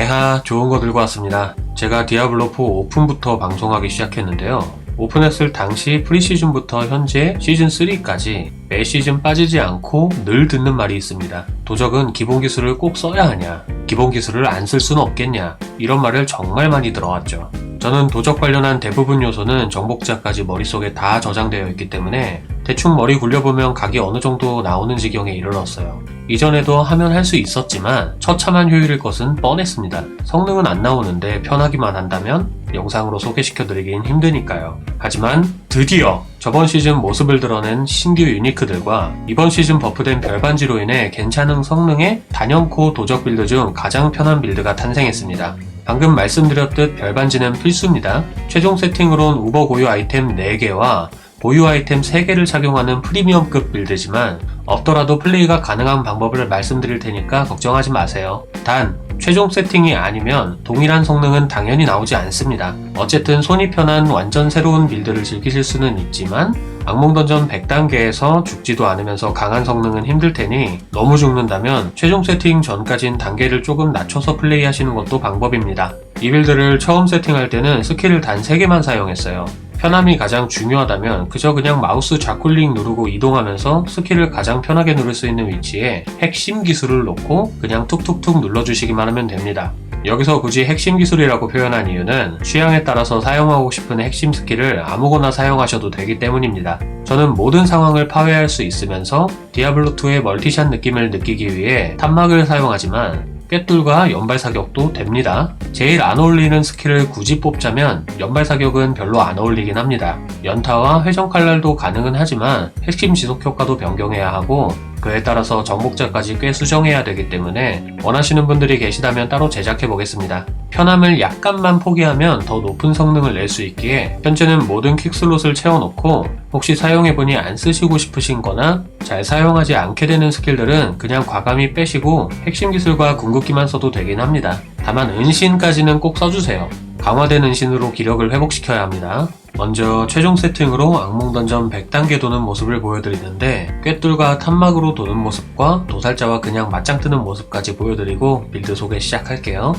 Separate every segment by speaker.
Speaker 1: 개하 좋은 거 들고 왔습니다. 제가 디아블로4 오픈부터 방송하기 시작했는데요. 오픈했을 당시 프리시즌부터 현재 시즌3까지 매 시즌 빠지지 않고 늘 듣는 말이 있습니다. 도적은 기본 기술을 꼭 써야 하냐? 기본 기술을 안 쓸 수는 없겠냐? 이런 말을 정말 많이 들어왔죠. 저는 도적 관련한 대부분 요소는 정복자까지 머릿속에 다 저장되어 있기 때문에 대충 머리 굴려보면 각이 어느 정도 나오는 지경에 이르렀어요. 이전에도 하면 할 수 있었지만 처참한 효율일 것은 뻔했습니다. 성능은 안 나오는데 편하기만 한다면 영상으로 소개시켜드리긴 힘드니까요. 하지만 드디어 저번 시즌 모습을 드러낸 신규 유니크들과 이번 시즌 버프된 별반지로 인해 괜찮은 성능의 단연코 도적 빌드 중 가장 편한 빌드가 탄생했습니다. 방금 말씀드렸듯 별반지는 필수입니다. 최종 세팅으론 우버 고유 아이템 4개와 보유 아이템 3개를 착용하는 프리미엄급 빌드지만 없더라도 플레이가 가능한 방법을 말씀드릴 테니까 걱정하지 마세요. 단, 최종 세팅이 아니면 동일한 성능은 당연히 나오지 않습니다. 어쨌든 손이 편한 완전 새로운 빌드를 즐기실 수는 있지만 악몽 던전 100단계에서 죽지도 않으면서 강한 성능은 힘들 테니 너무 죽는다면 최종 세팅 전까진 단계를 조금 낮춰서 플레이하시는 것도 방법입니다. 이 빌드를 처음 세팅할 때는 스킬을 단 3개만 사용했어요. 편함이 가장 중요하다면 그저 그냥 마우스 좌클릭 누르고 이동하면서 스킬을 가장 편하게 누를 수 있는 위치에 핵심 기술을 놓고 그냥 툭툭툭 눌러주시기만 하면 됩니다. 여기서 굳이 핵심 기술이라고 표현한 이유는 취향에 따라서 사용하고 싶은 핵심 스킬을 아무거나 사용하셔도 되기 때문입니다. 저는 모든 상황을 파괴할 수 있으면서 디아블로2의 멀티샷 느낌을 느끼기 위해 탐막을 사용하지만 꿰뚫과 연발 사격도 됩니다. 제일 안 어울리는 스킬을 굳이 뽑자면 연발 사격은 별로 안 어울리긴 합니다. 연타와 회전 칼날도 가능은 하지만 핵심 지속 효과도 변경해야 하고 그에 따라서 정복자까지 꽤 수정해야 되기 때문에 원하시는 분들이 계시다면 따로 제작해 보겠습니다. 편함을 약간만 포기하면 더 높은 성능을 낼 수 있기에 현재는 모든 퀵슬롯을 채워놓고 혹시 사용해보니 안 쓰시고 싶으신 거나 잘 사용하지 않게 되는 스킬들은 그냥 과감히 빼시고 핵심 기술과 궁극기만 써도 되긴 합니다. 다만 은신까지는 꼭 써주세요. 강화된 은신으로 기력을 회복시켜야 합니다. 먼저 최종 세팅으로 악몽 던전 100단계 도는 모습을 보여드리는데 꿰뚫과 탐막으로 도는 모습과 도살자와 그냥 맞짱 뜨는 모습까지 보여드리고 빌드 소개 시작할게요.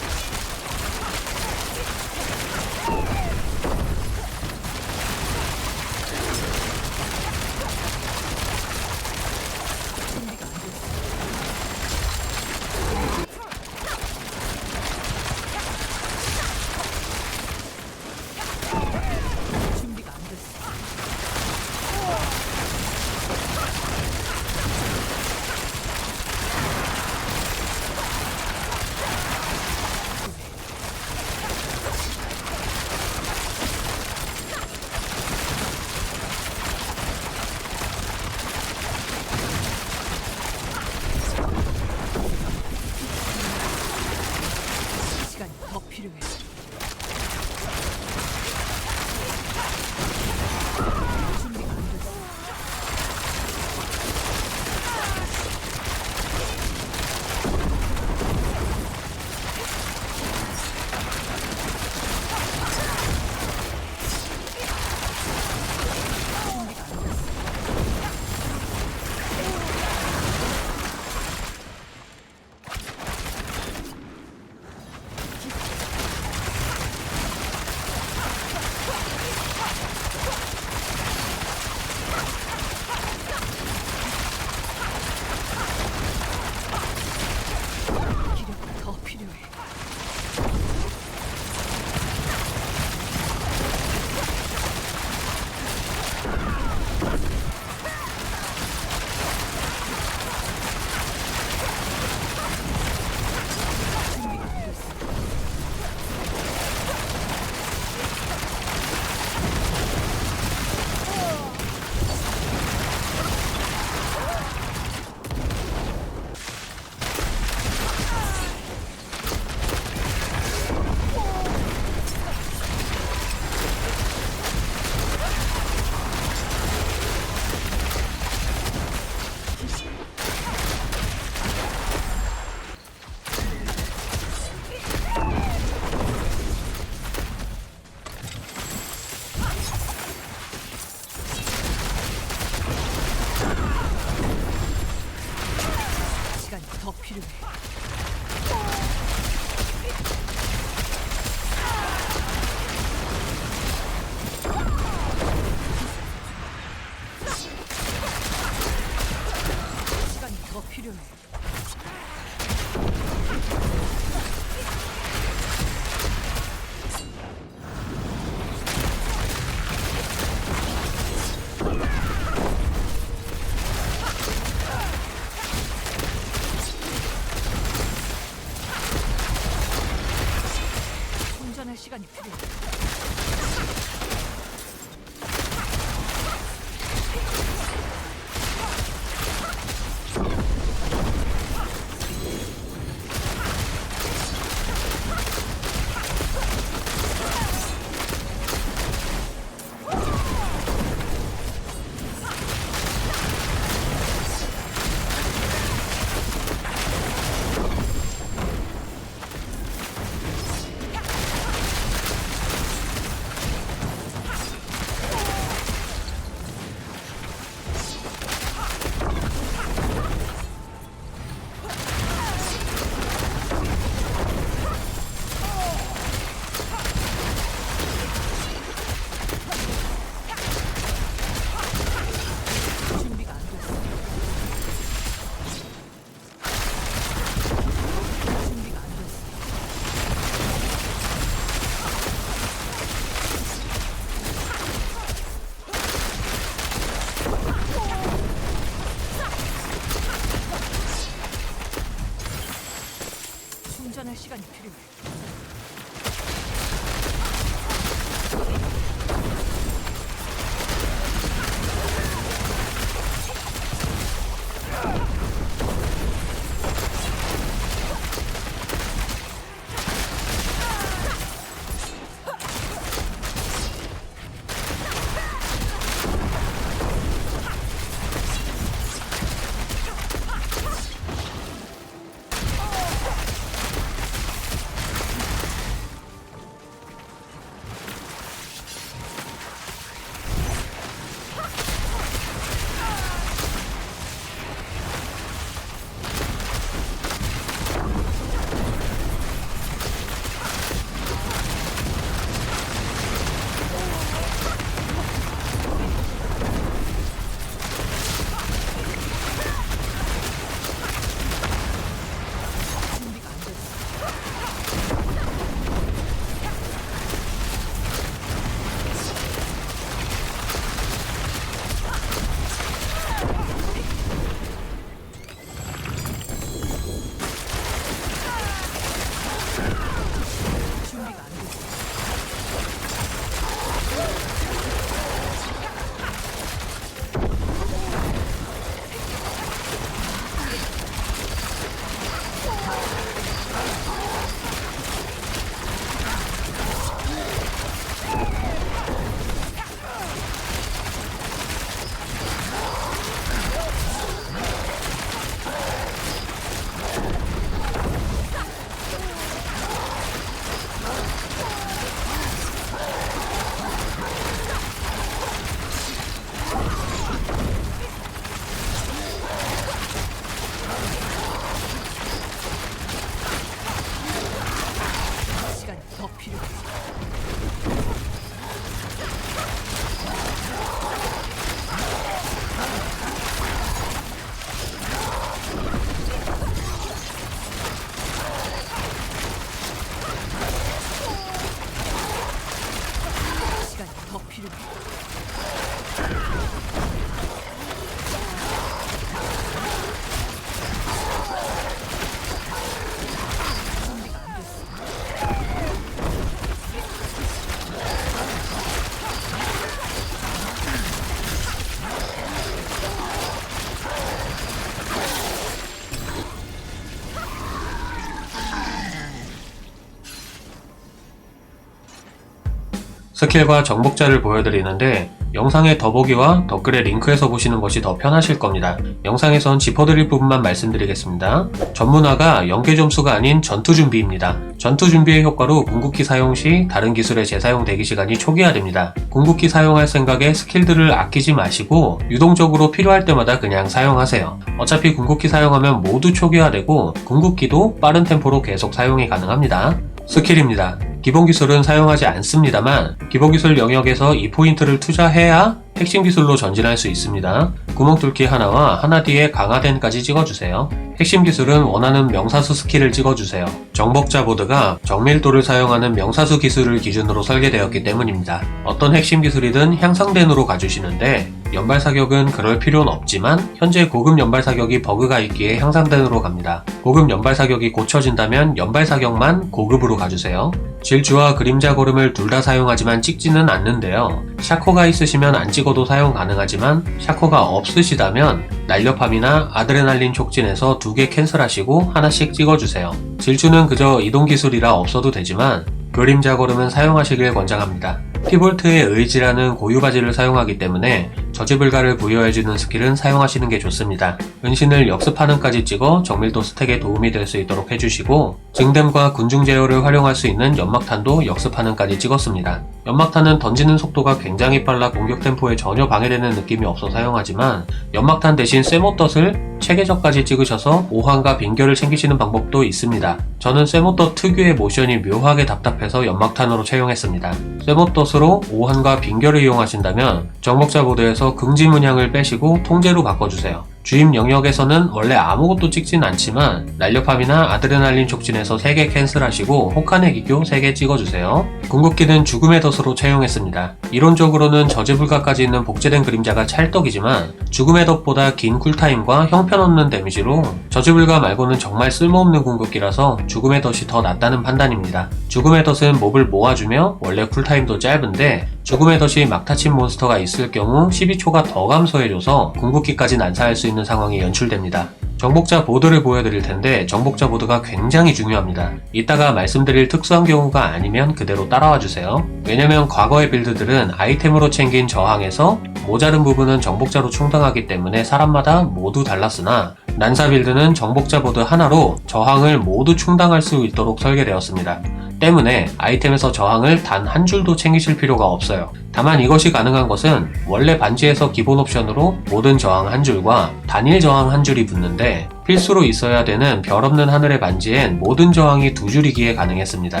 Speaker 1: 스킬과 정복자를 보여드리는데 영상의 더보기와 댓글의 링크에서 보시는 것이 더 편하실 겁니다. 영상에선 짚어드릴 부분만 말씀드리겠습니다. 전문화가 연계 점수가 아닌 전투 준비입니다. 전투 준비의 효과로 궁극기 사용 시 다른 기술의 재사용 대기 시간이 초기화됩니다. 궁극기 사용할 생각에 스킬들을 아끼지 마시고 유동적으로 필요할 때마다 그냥 사용하세요. 어차피 궁극기 사용하면 모두 초기화되고 궁극기도 빠른 템포로 계속 사용이 가능합니다. 스킬입니다. 기본 기술은 사용하지 않습니다만 기본 기술 영역에서 이 포인트를 투자해야 핵심 기술로 전진할 수 있습니다. 구멍 뚫기 하나와 하나 뒤에 강화된까지 찍어주세요. 핵심 기술은 원하는 명사수 스킬을 찍어주세요. 정복자 보드가 정밀도를 사용하는 명사수 기술을 기준으로 설계되었기 때문입니다. 어떤 핵심 기술이든 향상된으로 가주시는데 연발 사격은 그럴 필요는 없지만 현재 고급 연발 사격이 버그가 있기에 향상단으로 갑니다. 고급 연발 사격이 고쳐진다면 연발 사격만 고급으로 가주세요. 질주와 그림자 고름을 둘 다 사용하지만 찍지는 않는데요. 샤코가 있으시면 안 찍 어도 사용 가능하지만 샤코가 없으시다면 날렵함이나 아드레날린 촉진에서 두 개 캔슬하시고 하나씩 찍어주세요. 질주는 그저 이동 기술이라 없어도 되지만 그림자 고름은 사용하시길 권장합니다. 피볼트의 의지라는 고유 바지를 사용하기 때문에 저지 불가를 부여해주는 스킬은 사용하시는 게 좋습니다. 은신을 역습하는까지 찍어 정밀도 스택에 도움이 될 수 있도록 해주시고 증댐과 군중 제어를 활용할 수 있는 연막탄도 역습하는까지 찍었습니다. 연막탄은 던지는 속도가 굉장히 빨라 공격 템포에 전혀 방해되는 느낌이 없어 사용하지만 연막탄 대신 쇠모덫을 체계적까지 찍으셔서 오한과 빈결을 챙기시는 방법도 있습니다. 저는 쇠모덫 특유의 모션이 묘하게 답답해서 연막탄으로 채용했습니다. 쇠모덫으로 오한과 빈결을 이용하신다면 정복자 보드에서 긍지 문양을 빼시고 통제로 바꿔주세요. 주임 영역에서는 원래 아무것도 찍진 않지만 날렵함이나 아드레날린 촉진에서 3개 캔슬하시고 혹한의 기교 3개 찍어주세요. 궁극기는 죽음의 덫으로 채용했습니다. 이론적으로는 저지불가까지 있는 복제된 그림자가 찰떡이지만 죽음의 덫보다 긴 쿨타임과 형편없는 데미지로 저지불가 말고는 정말 쓸모없는 궁극기라서 죽음의 덫이 더 낫다는 판단입니다. 죽음의 덫은 몹을 모아주며 원래 쿨타임도 짧은데 죽음의 덫이 막타친 몬스터가 있을 경우 12초가 더 감소해줘서 궁극기까지 난사할 수 있는 상황이 연출됩니다. 정복자 보드를 보여드릴 텐데 정복자 보드가 굉장히 중요합니다. 이따가 말씀드릴 특수한 경우가 아니면 그대로 따라와 주세요. 왜냐면 과거의 빌드들은 아이템으로 챙긴 저항에서 모자른 부분은 정복자로 충당하기 때문에 사람마다 모두 달랐으나 난사 빌드는 정복자 보드 하나로 저항을 모두 충당할 수 있도록 설계되었습니다. 때문에 아이템에서 저항을 단 한 줄도 챙기실 필요가 없어요. 다만 이것이 가능한 것은 원래 반지에서 기본 옵션으로 모든 저항 한 줄과 단일 저항 한 줄이 붙는데 필수로 있어야 되는 별 없는 하늘의 반지엔 모든 저항이 두 줄이기에 가능했습니다.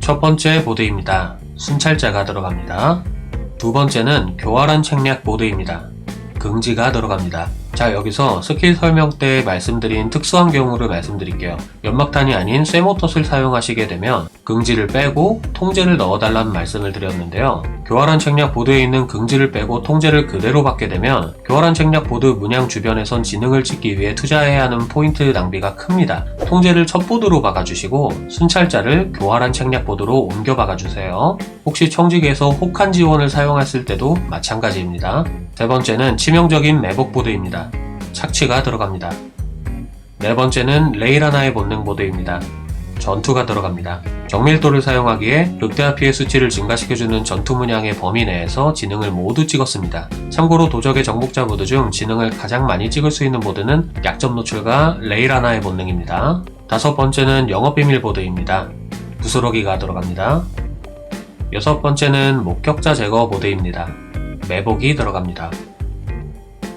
Speaker 1: 첫 번째 보드입니다. 순찰자가 들어갑니다. 두 번째는 교활한 책략 보드입니다. 긍지가 들어갑니다. 자 여기서 스킬 설명 때 말씀드린 특수한 경우를 말씀드릴게요. 연막탄이 아닌 쇠모텄을 사용하시게 되면 긍지를 빼고 통제를 넣어달라는 말씀을 드렸는데요. 교활한 책략 보드에 있는 긍지를 빼고 통제를 그대로 받게 되면 교활한 책략 보드 문양 주변에선 지능을 찍기 위해 투자해야 하는 포인트 낭비가 큽니다. 통제를 첫 보드로 박아주시고 순찰자를 교활한 책략 보드로 옮겨 박아주세요. 혹시 청직에서 혹한 지원을 사용했을 때도 마찬가지입니다. 세 번째는 치명적인 매복 보드입니다. 착취가 들어갑니다. 네 번째는 레이라나의 본능 보드입니다. 전투가 들어갑니다. 정밀도를 사용하기에 극대화 피해 수치를 증가시켜주는 전투 문양의 범위 내에서 지능을 모두 찍었습니다. 참고로 도적의 정복자 보드 중 지능을 가장 많이 찍을 수 있는 보드는 약점 노출과 레이라나의 본능입니다. 다섯 번째는 영업 비밀 보드입니다. 부스러기가 들어갑니다. 여섯 번째는 목격자 제거 보드입니다. 매복이 들어갑니다.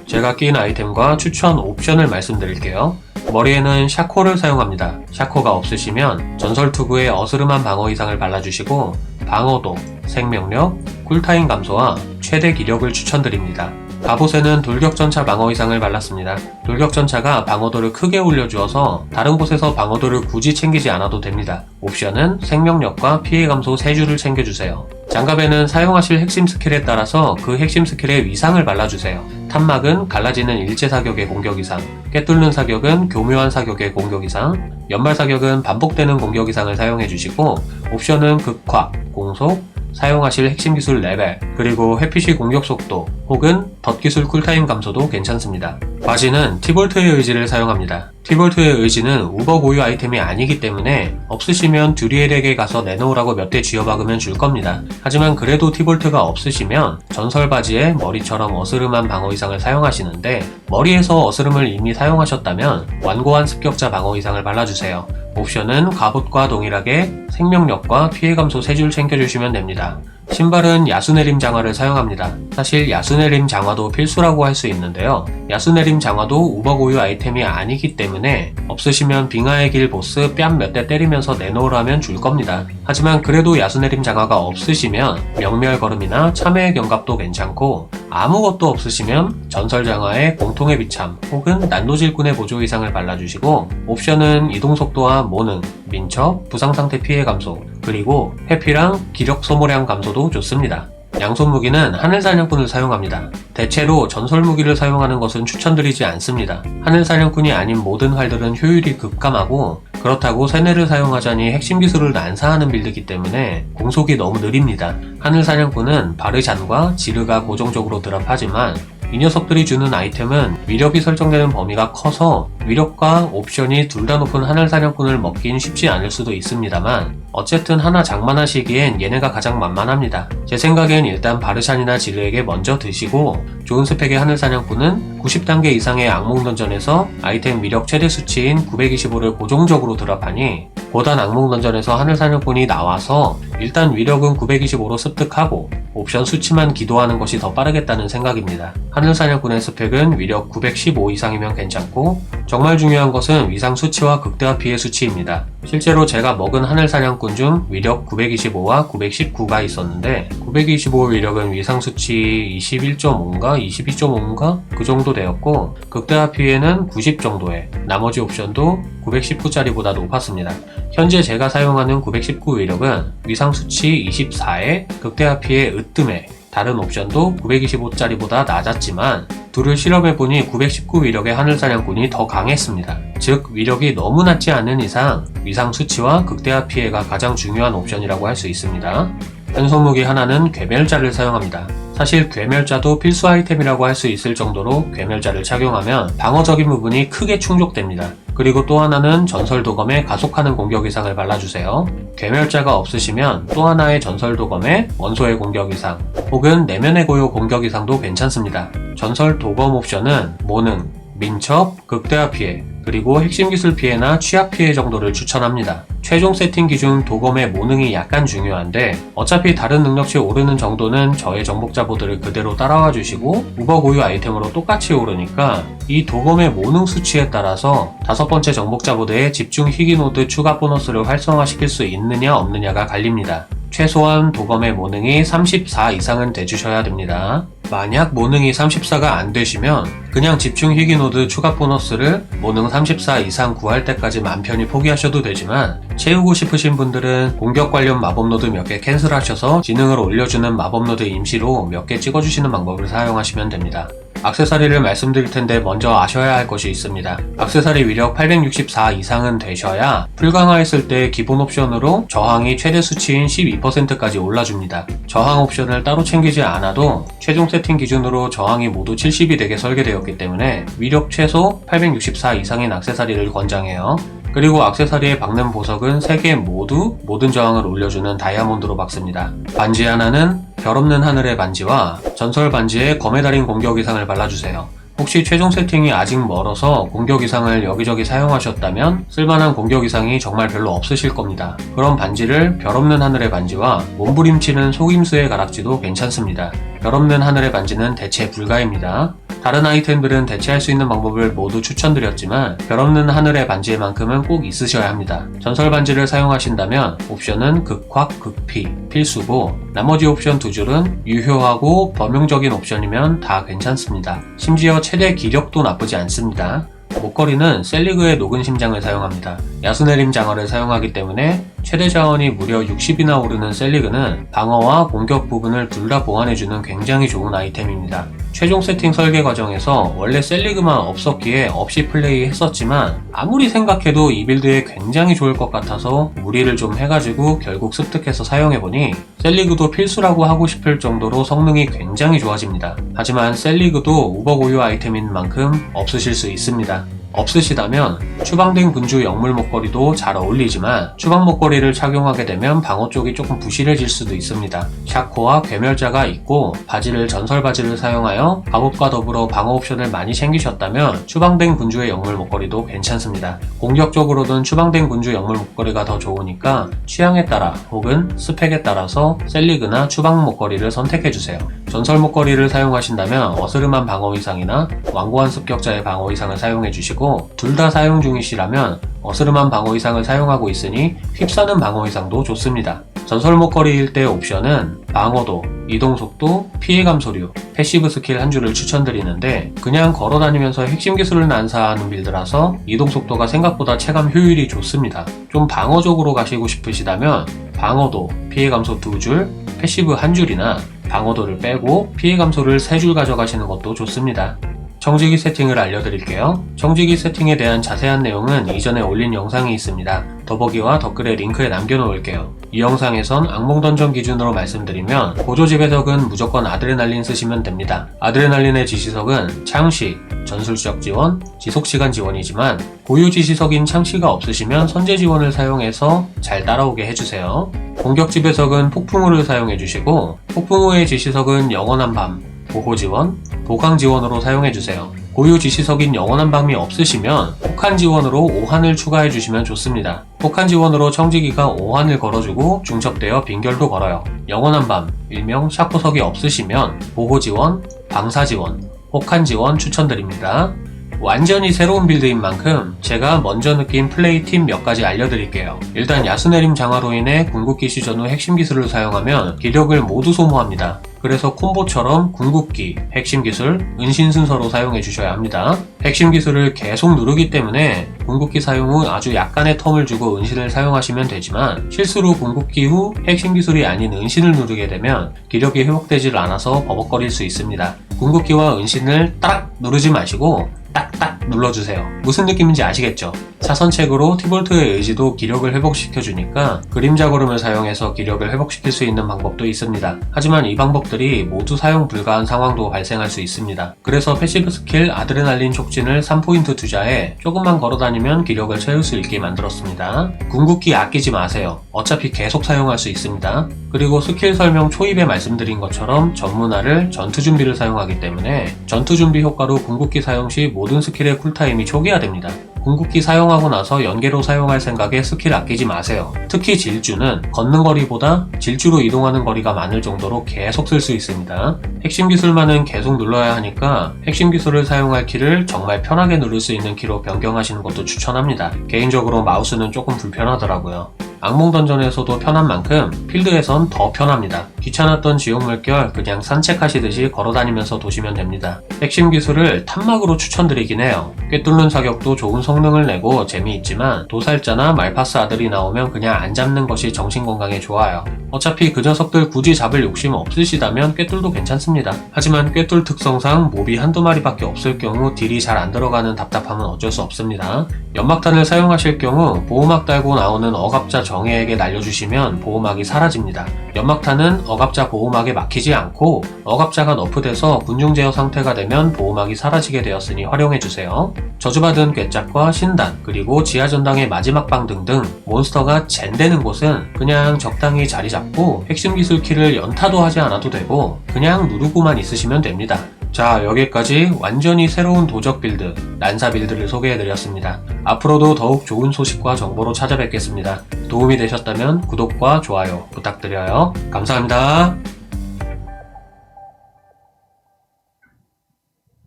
Speaker 1: 제가 낀 아이템과 추천 옵션을 말씀드릴게요. 머리에는 샤코를 사용합니다. 샤코가 없으시면 전설 투구의 어스름한 방어 이상을 발라주시고 방어도, 생명력, 쿨타임 감소와 최대 기력을 추천드립니다. 갑옷에는 돌격전차 방어 이상을 발랐습니다. 돌격전차가 방어도를 크게 올려주어서 다른 곳에서 방어도를 굳이 챙기지 않아도 됩니다. 옵션은 생명력과 피해 감소 3줄을 챙겨주세요. 장갑에는 사용하실 핵심 스킬에 따라서 그 핵심 스킬의 위상을 발라주세요. 탄막은 갈라지는 일제 사격의 공격 이상, 깨뚫는 사격은 교묘한 사격의 공격 이상, 연말 사격은 반복되는 공격 이상을 사용해 주시고 옵션은 극화, 공속, 사용하실 핵심 기술 레벨, 그리고 회피시 공격 속도 혹은 덧 기술 쿨타임 감소도 괜찮습니다. 바지는 티볼트의 의지를 사용합니다. 티볼트의 의지는 우버 고유 아이템이 아니기 때문에 없으시면 듀리엘에게 가서 내놓으라고 몇 대 쥐어박으면 줄 겁니다. 하지만 그래도 티볼트가 없으시면 전설 바지에 머리처럼 어스름한 방어 이상을 사용하시는데 머리에서 어스름을 이미 사용하셨다면 완고한 습격자 방어 이상을 발라주세요. 옵션은 갑옷과 동일하게 생명력과 피해 감소 3줄 챙겨주시면 됩니다. 신발은 야수내림 장화를 사용합니다. 사실 야수내림 장화도 필수라고 할 수 있는데요. 야수내림 장화도 우버 고유 아이템이 아니기 때문에 없으시면 빙하의 길 보스 뺨 몇 대 때리면서 내놓으라면 줄 겁니다. 하지만 그래도 야수내림 장화가 없으시면 명멸 걸음이나 참회의 경갑도 괜찮고 아무것도 없으시면 전설 장화에 공통의 비참 혹은 난도질꾼의 보조 이상을 발라주시고 옵션은 이동 속도와 모능, 민첩, 부상 상태 피해 감소 그리고 회피랑 기력 소모량 감소도 좋습니다. 양손 무기는 하늘 사냥꾼을 사용합니다. 대체로 전설 무기를 사용하는 것은 추천드리지 않습니다. 하늘 사냥꾼이 아닌 모든 활들은 효율이 급감하고 그렇다고 세뇌를 사용하자니 핵심 기술을 난사하는 빌드이기 때문에 공속이 너무 느립니다. 하늘 사냥꾼은 바르잔과 지르가 고정적으로 드랍하지만 이 녀석들이 주는 아이템은 위력이 설정되는 범위가 커서 위력과 옵션이 둘 다 높은 하늘 사냥꾼을 먹긴 쉽지 않을 수도 있습니다만 어쨌든 하나 장만하시기엔 얘네가 가장 만만합니다. 제 생각엔 일단 바르샨이나 지르에게 먼저 드시고 좋은 스펙의 하늘 사냥꾼은 90단계 이상의 악몽 던전에서 아이템 위력 최대 수치인 925를 고정적으로 드랍하니 고단 악몽 던전에서 하늘 사냥꾼이 나와서 일단 위력은 925로 습득하고 옵션 수치만 기도하는 것이 더 빠르겠다는 생각입니다. 하늘 사냥꾼의 스펙은 위력 915 이상이면 괜찮고 정말 중요한 것은 위상 수치와 극대화 피해 수치입니다. 실제로 제가 먹은 하늘 사냥꾼 중 위력 925와 919가 있었는데 925 위력은 위상 수치 21.5인가 22.5인가 그 정도 되었고 극대화 피해는 90 정도에 나머지 옵션도 919짜리보다 높았습니다. 현재 제가 사용하는 919 위력은 위상 수치 24에 극대화 피해 으뜸에 다른 옵션도 925짜리보다 낮았지만 둘을 실험해보니 919 위력의 하늘사냥꾼이 더 강했습니다. 즉 위력이 너무 낮지 않은 이상 위상 수치와 극대화 피해가 가장 중요한 옵션이라고 할 수 있습니다. 현손무기 하나는 괴멸자를 사용합니다. 사실 괴멸자도 필수 아이템이라고 할 수 있을 정도로 괴멸자를 착용하면 방어적인 부분이 크게 충족됩니다. 그리고 또 하나는 전설 도검에 가속하는 공격 이상을 발라주세요. 괴멸자가 없으시면 또 하나의 전설 도검에 원소의 공격 이상 혹은 내면의 고요 공격 이상도 괜찮습니다. 전설 도검 옵션은 모능, 민첩, 극대화 피해, 그리고 핵심 기술 피해나 취약 피해 정도를 추천합니다. 최종 세팅 기준 도검의 모능이 약간 중요한데 어차피 다른 능력치 오르는 정도는 저의 정복자 보드를 그대로 따라와 주시고 우버 고유 아이템으로 똑같이 오르니까 이 도검의 모능 수치에 따라서 다섯 번째 정복자 보드에 집중 희귀 노드 추가 보너스를 활성화시킬 수 있느냐 없느냐가 갈립니다. 최소한 도검의 모능이 34 이상은 돼주셔야 됩니다. 만약 모능이 34가 안 되시면 그냥 집중 희귀 노드 추가 보너스를 모능 34 이상 구할 때까지 맘 편히 포기하셔도 되지만 채우고 싶으신 분들은 공격 관련 마법 노드 몇 개 캔슬하셔서 지능을 올려주는 마법 노드 임시로 몇 개 찍어주시는 방법을 사용하시면 됩니다. 악세사리를 말씀드릴 텐데 먼저 아셔야 할 것이 있습니다. 악세사리 위력 864 이상은 되셔야 풀강화했을 때 기본 옵션으로 저항이 최대 수치인 12%까지 올라줍니다. 저항 옵션을 따로 챙기지 않아도 최종 세팅 기준으로 저항이 모두 70이 되게 설계되었기 때문에 위력 최소 864 이상인 악세사리를 권장해요. 그리고 악세사리에 박는 보석은 3개 모두 모든 저항을 올려주는 다이아몬드로 박습니다. 반지 하나는 별 없는 하늘의 반지와 전설 반지에 검에 달인 공격 이상을 발라주세요. 혹시 최종 세팅이 아직 멀어서 공격 이상을 여기저기 사용하셨다면 쓸만한 공격 이상이 정말 별로 없으실 겁니다. 그럼 반지를 별 없는 하늘의 반지와 몸부림치는 속임수의 가락지도 괜찮습니다. 별 없는 하늘의 반지는 대체 불가입니다. 다른 아이템들은 대체할 수 있는 방법을 모두 추천드렸지만 별 없는 하늘의 반지만큼은 꼭 있으셔야 합니다. 전설 반지를 사용하신다면 옵션은 극확, 극피, 필수고 나머지 옵션 두 줄은 유효하고 범용적인 옵션이면 다 괜찮습니다. 심지어 최대 기력도 나쁘지 않습니다. 목걸이는 셀리그의 녹은 심장을 사용합니다. 야스네림 장어를 사용하기 때문에 최대 자원이 무려 60이나 오르는 셀리그는 방어와 공격 부분을 둘 다 보완해주는 굉장히 좋은 아이템입니다. 최종 세팅 설계 과정에서 원래 셀리그만 없었기에 없이 플레이 했었지만 아무리 생각해도 이 빌드에 굉장히 좋을 것 같아서 무리를 좀 해가지고 결국 습득해서 사용해보니 셀리그도 필수라고 하고 싶을 정도로 성능이 굉장히 좋아집니다. 하지만 셀리그도 우버 고유 아이템인 만큼 없으실 수 있습니다. 없으시다면 추방된 군주 영물 목걸이도 잘 어울리지만 추방 목걸이를 착용하게 되면 방어 쪽이 조금 부실해질 수도 있습니다. 샤코와 괴멸자가 있고 바지를 전설 바지를 사용하여 갑옷과 더불어 방어 옵션을 많이 챙기셨다면 추방된 군주의 영물 목걸이도 괜찮습니다. 공격적으로는 추방된 군주 영물 목걸이가 더 좋으니까 취향에 따라 혹은 스펙에 따라서 셀리그나 추방 목걸이를 선택해주세요. 전설 목걸이를 사용하신다면 어스름한 방어 이상이나 완고한 습격자의 방어 이상을 사용해주시고 둘 다 사용 중이시라면 어스름한 방어 이상을 사용하고 있으니 휩싸는 방어 이상도 좋습니다. 전설 목걸이일 때 옵션은 방어도, 이동속도, 피해 감소류, 패시브 스킬 한 줄을 추천드리는데 그냥 걸어 다니면서 핵심 기술을 난사하는 빌드라서 이동속도가 생각보다 체감 효율이 좋습니다. 좀 방어적으로 가시고 싶으시다면 방어도, 피해 감소 두 줄, 패시브 한 줄이나 방어도를 빼고 피해 감소를 3줄 가져가시는 것도 좋습니다. 청지기 세팅을 알려드릴게요. 청지기 세팅에 대한 자세한 내용은 이전에 올린 영상이 있습니다. 더보기와 댓글에 링크에 남겨놓을게요. 이 영상에선 악몽 던전 기준으로 말씀드리면 보조지 배석은 무조건 아드레날린 쓰시면 됩니다. 아드레날린의 지시석은 창시, 전술적 지원, 지속시간 지원이지만 고유 지시석인 창시가 없으시면 선제 지원을 사용해서 잘 따라오게 해주세요. 공격 지 배석은 폭풍우를 사용해주시고 폭풍우의 지시석은 영원한 밤, 보호 지원, 도강 지원으로 사용해주세요. 고유 지시석인 영원한 밤이 없으시면 폭한 지원으로 5환을 추가해 주시면 좋습니다. 폭한 지원으로 청지기가 5환을 걸어주고 중첩되어 빈결도 걸어요. 영원한 밤, 일명 샤코석이 없으시면 보호 지원, 방사 지원, 혹한 지원 추천드립니다. 완전히 새로운 빌드인 만큼 제가 먼저 느낀 플레이 팁 몇 가지 알려드릴게요. 일단 야스네림 장화로 인해 궁극기 시전 후 핵심 기술을 사용하면 기력을 모두 소모합니다. 그래서 콤보처럼 궁극기, 핵심 기술, 은신 순서로 사용해 주셔야 합니다. 핵심 기술을 계속 누르기 때문에 궁극기 사용 후 아주 약간의 텀을 주고 은신을 사용하시면 되지만 실수로 궁극기 후 핵심 기술이 아닌 은신을 누르게 되면 기력이 회복되질 않아서 버벅거릴 수 있습니다. 궁극기와 은신을 딱 누르지 마시고 딱딱 눌러주세요. 무슨 느낌인지 아시겠죠? 사선책으로 티볼트의 의지도 기력을 회복시켜주니까 그림자 구름을 사용해서 기력을 회복시킬 수 있는 방법도 있습니다. 하지만 이 방법들이 모두 사용 불가한 상황도 발생할 수 있습니다. 그래서 패시브 스킬 아드레날린 촉진을 3포인트 투자해 조금만 걸어다니면 기력을 채울 수 있게 만들었습니다. 궁극기 아끼지 마세요. 어차피 계속 사용할 수 있습니다. 그리고 스킬 설명 초입에 말씀드린 것처럼 전문화를 전투 준비를 사용하기 때문에 전투 준비 효과로 궁극기 사용 시 모든 스킬의 쿨타임이 초기화됩니다. 궁극기 사용하고 나서 연계로 사용할 생각에 스킬 아끼지 마세요. 특히 질주는 걷는 거리보다 질주로 이동하는 거리가 많을 정도로 계속 쓸 수 있습니다. 핵심 기술만은 계속 눌러야 하니까 핵심 기술을 사용할 키를 정말 편하게 누를 수 있는 키로 변경하시는 것도 추천합니다. 개인적으로 마우스는 조금 불편하더라고요. 악몽 던전에서도 편한 만큼 필드에선 더 편합니다. 귀찮았던 지옥 물결 그냥 산책하시듯이 걸어다니면서 도시면 됩니다. 핵심 기술을 탄막으로 추천드리긴 해요. 꿰뚫는 사격도 좋은 성능을 내고 재미있지만 도살자나 말파스 아들이 나오면 그냥 안 잡는 것이 정신건강에 좋아요. 어차피 그 녀석들 굳이 잡을 욕심 없으시다면 꿰뚫도 괜찮습니다. 하지만 꿰뚫 특성상 몹이 한두 마리밖에 없을 경우 딜이 잘 안 들어가는 답답함은 어쩔 수 없습니다. 연막탄을 사용하실 경우 보호막 달고 나오는 어갑자 정예에게 날려주시면 보호막이 사라집니다. 연막탄은 어갑자 보호막에 막히지 않고 어갑자가 너프돼서 군중 제어 상태가 되면 보호막이 사라지게 되었으니 활용해주세요. 저주받은 괴짝과 신단 그리고 지하전당의 마지막 방 등등 몬스터가 젠되는 곳은 그냥 적당히 자리 잡고 핵심 기술 키를 연타도 하지 않아도 되고 그냥 누르고만 있으시면 됩니다. 자, 여기까지 완전히 새로운 도적 빌드, 난사 빌드를 소개해드렸습니다. 앞으로도 더욱 좋은 소식과 정보로 찾아뵙겠습니다. 도움이 되셨다면 구독과 좋아요 부탁드려요. 감사합니다.